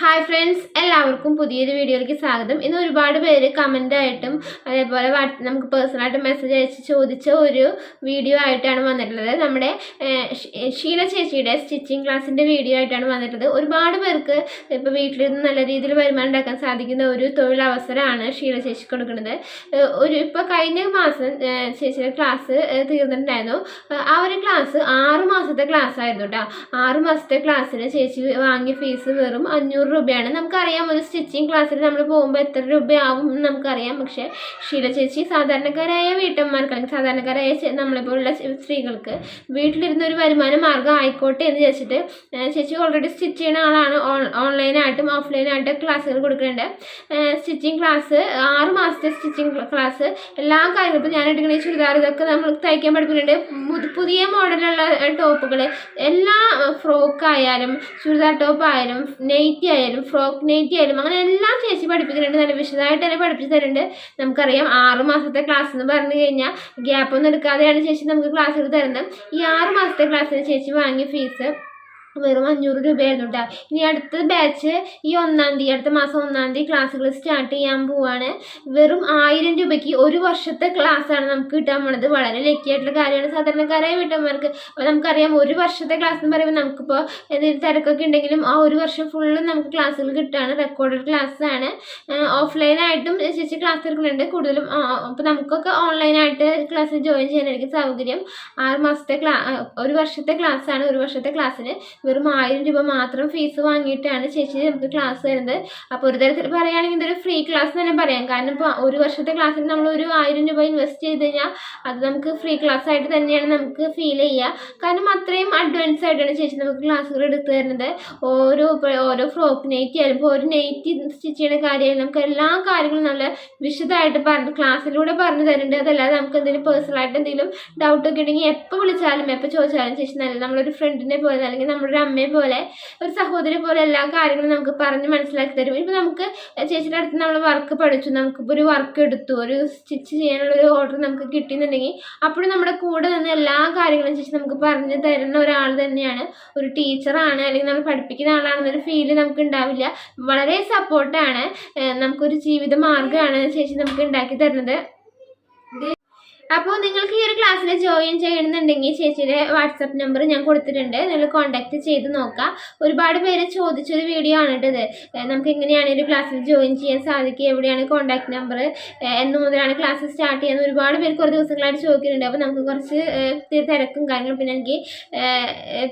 Hi friends എല്ലാവർക്കും പുതിയൊരു വീഡിയോയിലേക്ക് സ്വാഗതം. ഇന്ന് ഒരുപാട് പേര് കമന്റ് ആയിട്ടും അതേപോലെ നമുക്ക് പേഴ്സണലായിട്ട് മെസ്സേജ് അയച്ച് ചോദിച്ച ഒരു വീഡിയോ ആയിട്ടാണ് വന്നിട്ടുള്ളത്. നമ്മുടെ ഷീല ചേച്ചിയുടെ സ്റ്റിച്ചിങ് ക്ലാസ്സിന്റെ വീഡിയോ ആയിട്ടാണ് വന്നിട്ടുള്ളത്. ഒരുപാട് പേർക്ക് ഇപ്പോൾ വീട്ടിലിരുന്ന് നല്ല രീതിയിൽ വരുമാനം ഉണ്ടാക്കാൻ സാധിക്കുന്ന ഒരു തൊഴിലവസരമാണ് ഷീല ചേച്ചി കൊടുക്കുന്നത്. ഒരു ഇപ്പോൾ കഴിഞ്ഞ മാസം ചേച്ചിയുടെ ക്ലാസ് തീർന്നിട്ടുണ്ടായിരുന്നു. ആ ഒരു ക്ലാസ് ആറ് മാസത്തെ ക്ലാസ് ആയിരുന്നു കേട്ടോ ആറ് മാസത്തെ ക്ലാസ്സിന് ചേച്ചി വാങ്ങിയ ഫീസ് വെറും അഞ്ഞൂറ് രൂപയാണ്. നമുക്കറിയാം ഒരു സ്റ്റിച്ചിങ് ക്ലാസ്സിൽ നമ്മൾ പോകുമ്പോൾ എത്ര രൂപയാവും എന്ന് നമുക്കറിയാം. പക്ഷേ ഷീല ചേച്ചി സാധാരണക്കാരായ വീട്ടമ്മമാർക്ക് അല്ലെങ്കിൽ സാധാരണക്കാരായ നമ്മളെ നമ്മളെപ്പോലുള്ള സ്ത്രീകൾക്ക് വീട്ടിലിരുന്ന ഒരു വരുമാന മാർഗം ആയിക്കോട്ടെ എന്ന് വെച്ചിട്ട് ചേച്ചി ഓൾറെഡി സ്റ്റിച്ച് ചെയ്യുന്ന ആളാണ്. ഓൺ- ഓൺലൈനായിട്ടും ഓഫ്ലൈനായിട്ടും ക്ലാസ്സുകൾ കൊടുക്കുന്നുണ്ട്. സ്റ്റിച്ചിങ് ക്ലാസ് ആറ് മാസത്തെ സ്റ്റിച്ചിങ് ക്ലാസ് എല്ലാ കാര്യങ്ങളും ഞാൻ എടുക്കുന്ന ഈ ചുരിദാർ ഇതൊക്കെ നമ്മൾ തയ്ക്കാൻ പഠിപ്പിക്കുന്നുണ്ട്. പുതിയ മോഡലുള്ള ടോപ്പുകൾ എല്ലാ ഫ്രോക്കായാലും ചുരിദാർ ടോപ്പായാലും നെയ്റ്റി ആയാലും ഫ്രോക്ക് നെയ്റ്റി ആയാലും അങ്ങനെ എല്ലാം ചേച്ചി പഠിപ്പിക്കുന്നുണ്ട്. നല്ല വിശദമായിട്ട് തന്നെ പഠിപ്പിച്ച് തരുന്നുണ്ട്. നമുക്കറിയാം ആറ് മാസത്തെ ക്ലാസ് എന്ന് പറഞ്ഞു കഴിഞ്ഞാൽ ഗ്യാപ്പൊന്നും എടുക്കാതെയാണ് ചേച്ചി നമുക്ക് ക്ലാസ്സുകൾ തരുന്നത്. ഈ ആറ് മാസത്തെ ക്ലാസ്സിന് ചേച്ചി വാങ്ങിയ ഫീസ് വെറും അഞ്ഞൂറ് രൂപയായിരുന്നു കേട്ടോ ഇനി അടുത്ത ബാച്ച് ഈ ഒന്നാം തീയതി അടുത്ത മാസം ഒന്നാം തീയതി ക്ലാസ്സുകൾ സ്റ്റാർട്ട് ചെയ്യാൻ പോവാണ്. വെറും ആയിരം രൂപയ്ക്ക് ഒരു വർഷത്തെ ക്ലാസ്സാണ് നമുക്ക് കിട്ടാൻ പോണത്. വളരെ ലക്കി ആയിട്ടുള്ള കാര്യമാണ് സാധാരണക്കാരായ വീട്ടമ്മമാർക്ക്. അപ്പോൾ നമുക്കറിയാം ഒരു വർഷത്തെ ക്ലാസ് എന്ന് പറയുമ്പോൾ നമുക്കിപ്പോൾ എന്തെങ്കിലും തിരക്കൊക്കെ ഉണ്ടെങ്കിലും ആ ഒരു വർഷം ഫുള്ളും നമുക്ക് ക്ലാസ്സുകൾ കിട്ടുകയാണ് റെക്കോർഡഡ് ക്ലാസ്സാണ് ഓഫ്ലൈനായിട്ടും ചേച്ചി ക്ലാസ് എടുക്കുന്നുണ്ട്. കൂടുതലും അപ്പോൾ നമുക്കൊക്കെ ഓൺലൈനായിട്ട് ക്ലാസ്സിൽ ജോയിൻ ചെയ്യാനായിരിക്കും സൗകര്യം. ആറ് മാസത്തെ ക്ലാ ഒരു വർഷത്തെ ക്ലാസ്സാണ് ഒരു വർഷത്തെ ക്ലാസ്സിന് വെറും ആയിരം രൂപ മാത്രം ഫീസ് വാങ്ങിയിട്ടാണ് ചേച്ചി നമുക്ക് ക്ലാസ് തരുന്നത് അപ്പോൾ ഒരു തരത്തിൽ പറയുകയാണെങ്കിൽ ഇതൊരു ഫ്രീ ക്ലാസ് തന്നെ പറയാം. കാരണം ഇപ്പോൾ ഒരു വർഷത്തെ ക്ലാസ്സിൽ നമ്മൾ ഒരു ആയിരം രൂപ ഇൻവെസ്റ്റ് ചെയ്ത് കഴിഞ്ഞാൽ അത് നമുക്ക് ഫ്രീ ക്ലാസ് ആയിട്ട് തന്നെയാണ് നമുക്ക് ഫീൽ ചെയ്യുക. കാരണം അത്രയും അഡ്വാൻസ് ആയിട്ടാണ് ചേച്ചി നമുക്ക് ക്ലാസ്സുകൾ എടുത്തു തരുന്നത്. ഓരോ ഓരോ ഫ്രോക്ക് നെയ്റ്റ് ആയാലും ഒരു നെയ്റ്റ് സ്റ്റിച്ച് ചെയ്യുന്ന കാര്യമായാലും നമുക്ക് എല്ലാ കാര്യങ്ങളും നല്ല വിശദമായിട്ട് പറഞ്ഞ് ക്ലാസ്സിലൂടെ പറഞ്ഞു തരുന്നുണ്ട്. അതല്ലാതെ നമുക്ക് എന്തെങ്കിലും പേഴ്സണലായിട്ട് എന്തെങ്കിലും ഡൗട്ടൊക്കെ ഉണ്ടെങ്കിൽ എപ്പോൾ വിളിച്ചാലും എപ്പോൾ ചോദിച്ചാലും ചേച്ചി നല്ല നമ്മളൊരു ഫ്രണ്ടിനെ പോലെ അല്ലെങ്കിൽ നമ്മുടെ അമ്മയെ പോലെ ഒരു സഹോദരി പോലെ എല്ലാ കാര്യങ്ങളും നമുക്ക് പറഞ്ഞ് മനസ്സിലാക്കി തരും. ഇപ്പം നമുക്ക് ചേച്ചിയുടെ അടുത്ത് നമ്മൾ വർക്ക് പഠിച്ചു. നമുക്കിപ്പോൾ ഒരു വർക്ക് എടുത്തു. ഒരു സ്റ്റിച്ച് ചെയ്യാനുള്ള ഒരു ഓർഡർ നമുക്ക് കിട്ടിയെന്നുണ്ടെങ്കിൽ അപ്പോഴും നമ്മുടെ കൂടെ നിന്ന് എല്ലാ കാര്യങ്ങളും ചേച്ചി നമുക്ക് പറഞ്ഞു തരുന്ന ഒരാൾ തന്നെയാണ്. ഒരു ടീച്ചറാണ് അല്ലെങ്കിൽ നമ്മൾ പഠിപ്പിക്കുന്ന ആളാണെന്നൊരു ഫീൽ നമുക്ക് ഉണ്ടാവില്ല. വളരെ സപ്പോർട്ടാണ് നമുക്കൊരു ജീവിത മാർഗമാണ് ചേച്ചി നമുക്ക് ഉണ്ടാക്കി തരുന്നത്. അപ്പോൾ നിങ്ങൾക്ക് ഈ ഒരു ക്ലാസ്സിൽ ജോയിൻ ചെയ്യണമെന്നുണ്ടെങ്കിൽ ചേച്ചിയുടെ വാട്സപ്പ് നമ്പർ ഞാൻ കൊടുത്തിട്ടുണ്ട്. നിങ്ങൾ കോൺടാക്ട് ചെയ്ത് നോക്കുക. ഒരുപാട് പേര് ചോദിച്ചൊരു വീഡിയോ ആണ് ഇട്ടത് നമുക്ക് എങ്ങനെയാണ് ഒരു ക്ലാസ്സിൽ ജോയിൻ ചെയ്യാൻ സാധിക്കുക? എവിടെയാണ് കോൺടാക്ട് നമ്പർ എന്ന് മുതലാണ് ക്ലാസ് സ്റ്റാർട്ട് ചെയ്യുന്നത് ഒരുപാട് പേര് കുറേ ദിവസങ്ങളായിട്ട് ചോദിക്കുന്നുണ്ട്. അപ്പോൾ നമുക്ക് കുറച്ച് തിരക്കും കാര്യങ്ങളും പിന്നെ എനിക്ക്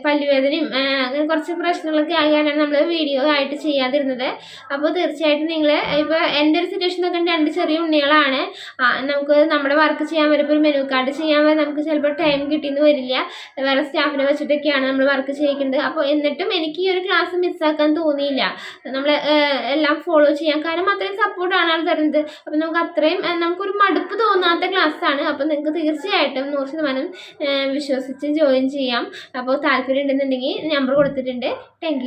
പല്ലുവേദനയും അങ്ങനെ കുറച്ച് പ്രശ്നങ്ങളൊക്കെ ആകാനാണ് നമ്മൾ വീഡിയോ ആയിട്ട് ചെയ്യാതിരുന്നത്. അപ്പോൾ തീർച്ചയായിട്ടും നിങ്ങൾ ഇപ്പോൾ എന്റെ ഒരു സിറ്റുവേഷൻ നോക്കാൻ രണ്ട് ചെറിയ ഉണ്ണികളാണ്. നമുക്ക് നമ്മുടെ വർക്ക് ചെയ്യാൻ ഒരു മെനു കാർഡ് ചെയ്യാൻ വരെ നമുക്ക് ചിലപ്പോൾ ടൈം കിട്ടിയെന്ന് വരില്ല. വേറെ സ്റ്റാഫിനെ വെച്ചിട്ടൊക്കെയാണ് നമ്മൾ വർക്ക് ചെയ്യിക്കുന്നത്. അപ്പോൾ എന്നിട്ടും എനിക്ക് ഈ ഒരു ക്ലാസ് മിസ്സാക്കാൻ തോന്നിയില്ല. നമ്മൾ എല്ലാം ഫോളോ ചെയ്യാൻ കാരണം അത്രയും സപ്പോർട്ടാണ് ആൾ തരുന്നത്. അപ്പോൾ നമുക്ക് അത്രയും നമുക്കൊരു മടുപ്പ് തോന്നാത്ത ക്ലാസ്സാണ് അപ്പോൾ നിങ്ങൾക്ക് തീർച്ചയായിട്ടും നൂറ് ശതമാനം വിശ്വസിച്ച് ജോയിൻ ചെയ്യാം. അപ്പോൾ താല്പര്യം ഉണ്ടെന്നുണ്ടെങ്കിൽ നമ്പർ കൊടുത്തിട്ടുണ്ട് താങ്ക്